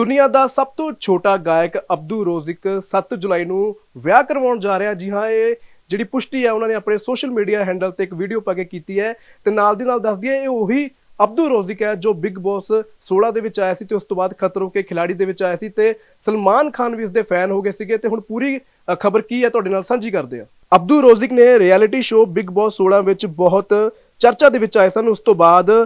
ਦੁਨੀਆ ਦਾ ਸਭ ਤੋਂ ਛੋਟਾ ਗਾਇਕ ਅਬਦੂ ਰੋਜ਼ਿਕ 7 ਜੁਲਾਈ ਨੂੰ ਵਿਆਹ ਕਰਵਾਉਣ ਜਾ ਰਿਹਾ। ਜੀ ਹਾਂ, ਇਹ ਜਿਹੜੀ ਪੁਸ਼ਟੀ ਹੈ, ਉਹਨਾਂ ਨੇ ਆਪਣੇ ਸੋਸ਼ਲ ਮੀਡੀਆ ਹੈਂਡਲ ਤੇ ਇੱਕ ਵੀਡੀਓ ਪਾ ਕੇ ਕੀਤੀ ਹੈ ਤੇ ਨਾਲ ਦੀ ਨਾਲ ਦੱਸਦੀ ਹੈ, ਇਹ ਉਹੀ ਅਬਦੂ ਰੋਜ਼ਿਕ ਹੈ ਜੋ ਬਿਗ ਬੌਸ 16 ਦੇ ਵਿੱਚ ਆਇਆ ਸੀ ਤੇ ਉਸ ਤੋਂ ਬਾਅਦ ਖਤਰੋਂ ਕੇ ਖਿਲਾੜੀ ਦੇ ਵਿੱਚ ਆਇਆ ਸੀ ਤੇ ਸਲਮਾਨ ਖਾਨ ਵੀ ਇਸ ਦੇ ਫੈਨ ਹੋ ਗਏ ਸੀਗੇ ਤੇ ਹੁਣ ਪੂਰੀ ਖਬਰ ਕੀ ਹੈ ਤੁਹਾਡੇ ਨਾਲ ਸਾਂਝੀ ਕਰਦੇ ਹਾਂ। ਅਬਦੂ ਰੋਜ਼ਿਕ ਨੇ ਰਿਐਲਿਟੀ ਸ਼ੋਅ ਬਿਗ ਬੌਸ 16 ਵਿੱਚ ਬਹੁਤ ਚਰਚਾ ਦੇ ਵਿੱਚ ਆਏ ਸਨ, ਉਸ ਤੋਂ ਬਾਅਦ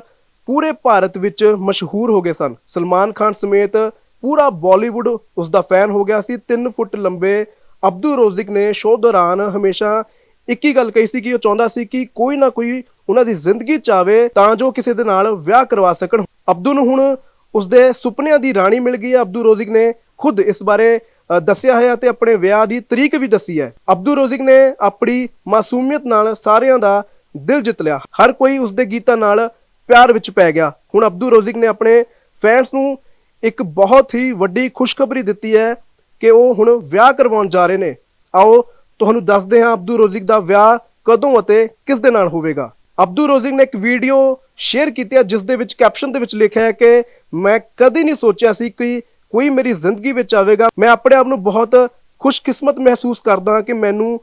ਪੂਰੇ ਭਾਰਤ ਵਿੱਚ ਮਸ਼ਹੂਰ ਹੋ ਗਏ ਸਨ। ਸਲਮਾਨ ਖਾਨ ਸਮੇਤ ਪੂਰਾ ਬਾਲੀਵੁੱਡ ਉਸ ਦਾ ਫੈਨ ਹੋ ਗਿਆ ਸੀ। 3 ਫੁੱਟ ਲੰਬੇ ਅਬਦੂ ਰੋਜ਼ਿਕ ਨੇ ਸ਼ੋਅ ਦੌਰਾਨ ਹਮੇਸ਼ਾ ਇੱਕ ਹੀ ਗੱਲ ਕਹੀ ਸੀ ਕਿ ਉਹ ਚਾਹੁੰਦਾ ਸੀ ਕਿ ਕੋਈ ਨਾ ਕੋਈ ਉਹਨਾਂ ਦੀ ਜ਼ਿੰਦਗੀ ਚ ਆਵੇ ਤਾਂ ਜੋ ਕਿਸੇ ਦੇ ਨਾਲ ਵਿਆਹ ਕਰਵਾ ਸਕਣ। ਅਬਦੂ ਨੂੰ ਹੁਣ ਉਸਦੇ ਸੁਪਨਿਆਂ ਦੀ ਰਾਣੀ ਮਿਲ ਗਈ ਹੈ। ਅਬਦੂ ਰੋਜ਼ਿਕ ਨੇ ਖੁਦ ਇਸ ਬਾਰੇ ਦੱਸਿਆ ਹੈ ਅਤੇ ਆਪਣੇ ਵਿਆਹ ਦੀ ਤਰੀਕ ਵੀ ਦੱਸੀ ਹੈ। ਅਬਦੂ ਰੋਜ਼ਿਕ ਨੇ ਆਪਣੀ ਮਾਸੂਮੀਅਤ ਨਾਲ ਸਾਰਿਆਂ ਦਾ ਦਿਲ ਜਿੱਤ ਲਿਆ। ਹਰ ਕੋਈ ਉਸਦੇ ਗੀਤਾਂ ਨਾਲ ਪਿਆਰ ਵਿੱਚ ਪੈ ਗਿਆ। ਹੁਣ ਅਬਦੂ ਰੋਜ਼ਿਕ ਨੇ ਆਪਣੇ ਫੈਨਸ ਨੂੰ ਇੱਕ ਬਹੁਤ ਹੀ ਵੱਡੀ ਖੁਸ਼ਖਬਰੀ ਦਿੱਤੀ ਹੈ ਕਿ ਉਹ ਹੁਣ ਵਿਆਹ ਕਰਵਾਉਣ ਜਾ ਰਹੇ ਨੇ। ਆਓ ਤੁਹਾਨੂੰ ਦੱਸਦੇ ਹਾਂ ਅਬਦੂ ਰੋਜ਼ਿਕ ਦਾ ਵਿਆਹ ਕਦੋਂ ਅਤੇ ਕਿਸ ਦੇ ਨਾਲ ਹੋਵੇਗਾ। ਅਬਦੂ ਰੋਜ਼ਿਕ ਨੇ ਇੱਕ ਵੀਡੀਓ ਸ਼ੇਅਰ ਕੀਤੀ ਹੈ, ਜਿਸ ਦੇ ਵਿੱਚ ਕੈਪਸ਼ਨ ਦੇ ਵਿੱਚ ਲਿਖਿਆ ਹੈ ਕਿ ਮੈਂ ਕਦੇ ਨਹੀਂ ਸੋਚਿਆ ਸੀ ਕਿ ਕੋਈ ਮੇਰੀ ਜ਼ਿੰਦਗੀ ਵਿੱਚ ਆਵੇਗਾ। ਮੈਂ ਆਪਣੇ ਆਪ ਨੂੰ ਬਹੁਤ ਖੁਸ਼ਕਿਸਮਤ ਮਹਿਸੂਸ ਕਰਦਾ ਹਾਂ ਕਿ ਮੈਨੂੰ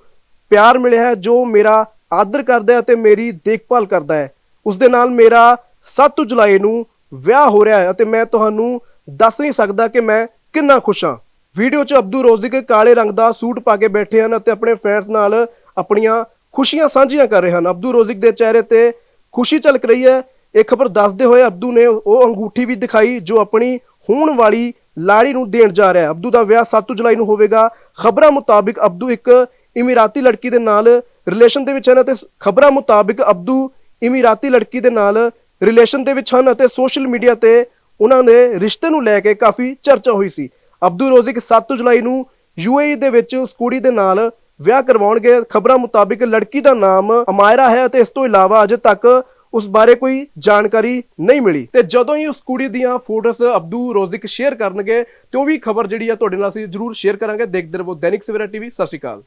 ਪਿਆਰ ਮਿਲਿਆ ਹੈ, ਜੋ ਮੇਰਾ ਆਦਰ ਕਰਦਾ ਹੈ ਅਤੇ ਮੇਰੀ ਦੇਖਭਾਲ ਕਰਦਾ ਹੈ। ਉਸ ਦੇ ਨਾਲ ਮੇਰਾ 7 ਜੁਲਾਈ ਨੂੰ ਵਿਆਹ ਹੋ ਰਿਹਾ ਹੈ ਅਤੇ ਮੈਂ ਤੁਹਾਨੂੰ ਦੱਸ ਨਹੀਂ ਸਕਦਾ ਕਿ ਮੈਂ ਕਿੰਨਾ ਖੁਸ਼ ਹਾਂ। ਵੀਡੀਓ 'ਚ ਅਬਦੂ ਰੋਜ਼ਿਕ ਕਾਲੇ ਰੰਗ ਦਾ ਸੂਟ ਪਾ ਕੇ ਬੈਠੇ ਹਨ ਅਤੇ ਆਪਣੇ ਫੈਨਸ ਨਾਲ ਆਪਣੀਆਂ ਖੁਸ਼ੀਆਂ ਸਾਂਝੀਆਂ ਕਰ ਰਹੇ ਹਨ। ਅਬਦੂ ਰੋਜ਼ਿਕ ਦੇ ਚਿਹਰੇ ਤੇ ਖੁਸ਼ੀ ਝਲਕ ਰਹੀ ਹੈ। ਇਹ ਖਬਰ ਦੱਸਦੇ ਹੋਏ ਅਬਦੂ ਨੇ ਉਹ ਅੰਗੂਠੀ ਵੀ ਦਿਖਾਈ ਜੋ ਆਪਣੀ ਹੋਣ ਵਾਲੀ ਲਾੜੀ ਨੂੰ ਦੇਣ ਜਾ ਰਿਹਾ ਹੈ। ਅਬਦੂ ਦਾ ਵਿਆਹ 7 ਜੁਲਾਈ ਨੂੰ ਹੋਵੇਗਾ। ਖਬਰਾਂ ਮੁਤਾਬਿਕ ਅਬਦੂ ਇੱਕ ਇਮੀਰਾਤੀ ਲੜਕੀ ਦੇ ਨਾਲ ਰਿਲੇਸ਼ਨ ਦੇ ਵਿੱਚ ਹਨ ਅਤੇ ਖਬਰਾਂ ਮੁਤਾਬਿਕ ਅਬਦੂ ਇਮੀਰਾਤੀ ਲੜਕੀ ਦੇ ਨਾਲ ਰਿਲੇਸ਼ਨ ਦੇ ਵਿੱਚ ਹਨ ਅਤੇ ਸੋਸ਼ਲ ਮੀਡੀਆ ਤੇ ਉਹਨਾਂ ਦੇ ਰਿਸ਼ਤੇ ਨੂੰ ਲੈ ਕੇ ਕਾਫੀ ਚਰਚਾ ਹੋਈ ਸੀ। ਅਬਦੂ ਰੋਜ਼ਿਕ 7 ਜੁਲਾਈ ਨੂੰ ਯੂਏਈ ਦੇ ਵਿੱਚ ਉਸ ਕੁੜੀ ਦੇ ਨਾਲ ਵਿਆਹ ਕਰਵਾਉਣਗੇ। ਖਬਰਾਂ ਮੁਤਾਬਿਕ ਲੜਕੀ ਦਾ ਨਾਮ ਅਮਾਇਰਾ ਹੈ ਅਤੇ ਇਸ ਤੋਂ ਇਲਾਵਾ ਅਜੇ ਤੱਕ ਉਸ ਬਾਰੇ ਕੋਈ ਜਾਣਕਾਰੀ ਨਹੀਂ ਮਿਲੀ। ਤੇ ਜਦੋਂ ਹੀ ਉਸ ਕੁੜੀ ਦੀਆਂ ਫੋਟੋਸ ਅਬਦੂ ਰੋਜ਼ਿਕ ਸ਼ੇਅਰ ਕਰਨਗੇ, ਤੇ ਉਹ ਵੀ ਖਬਰ ਜਿਹੜੀ ਆ ਤੁਹਾਡੇ ਨਾਲ ਅਸੀਂ ਜਰੂਰ ਸ਼ੇਅਰ ਕਰਾਂਗੇ। ਦੇਖਦੇ ਰਹੋ ਦੈਨਿਕ ਸਵੇਰਾ ਟੀਵੀ। ਸਤਿ ਸ਼੍ਰੀ ਅਕਾਲ।